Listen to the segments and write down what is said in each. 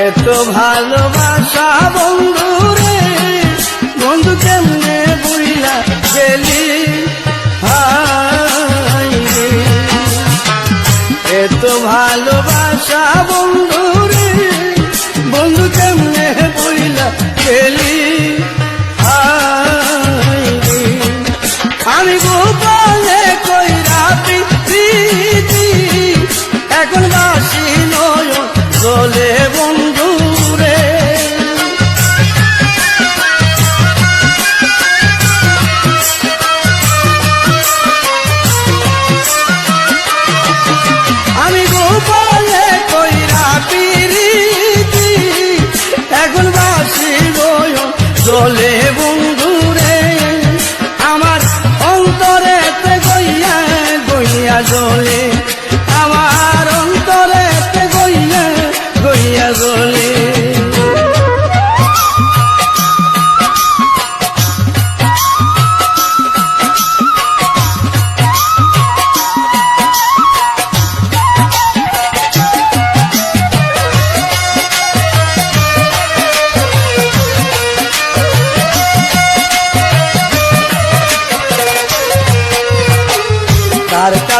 এত ভালোবাসা বন্ধু রে বন্ধু কেমনে বুঝলা গেলি? বলে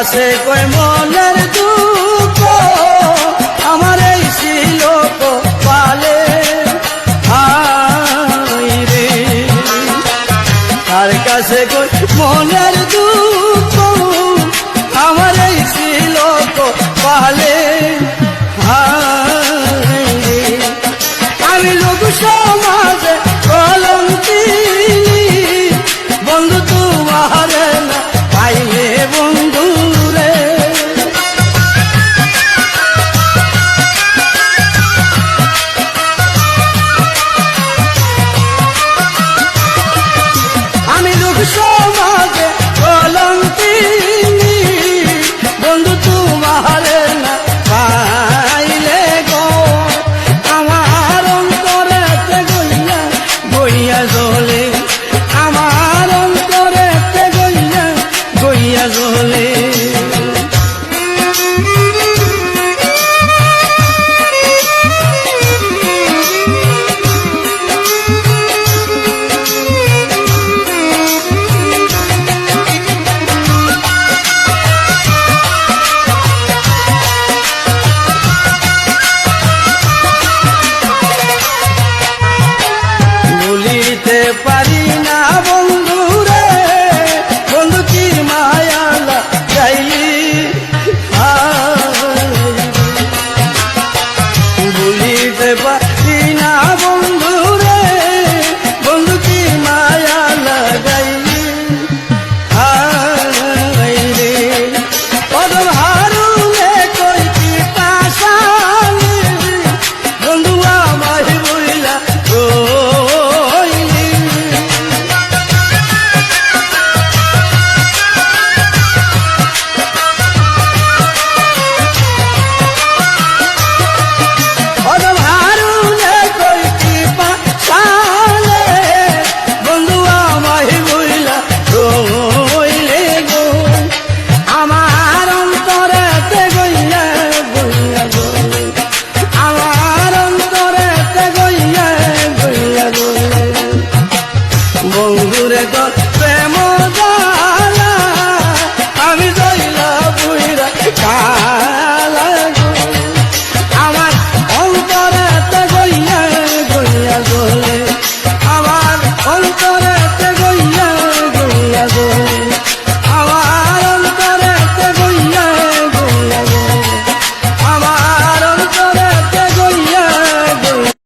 কাছে কই মনের দুঃখ, আমার এই ছিল পালে রে। তার কাছে কই মনের দুঃখ, আমার এই ছিল পালে আমি লোক সমাজে বন্ধু তোমার না পাইলে বন্ধু। জলে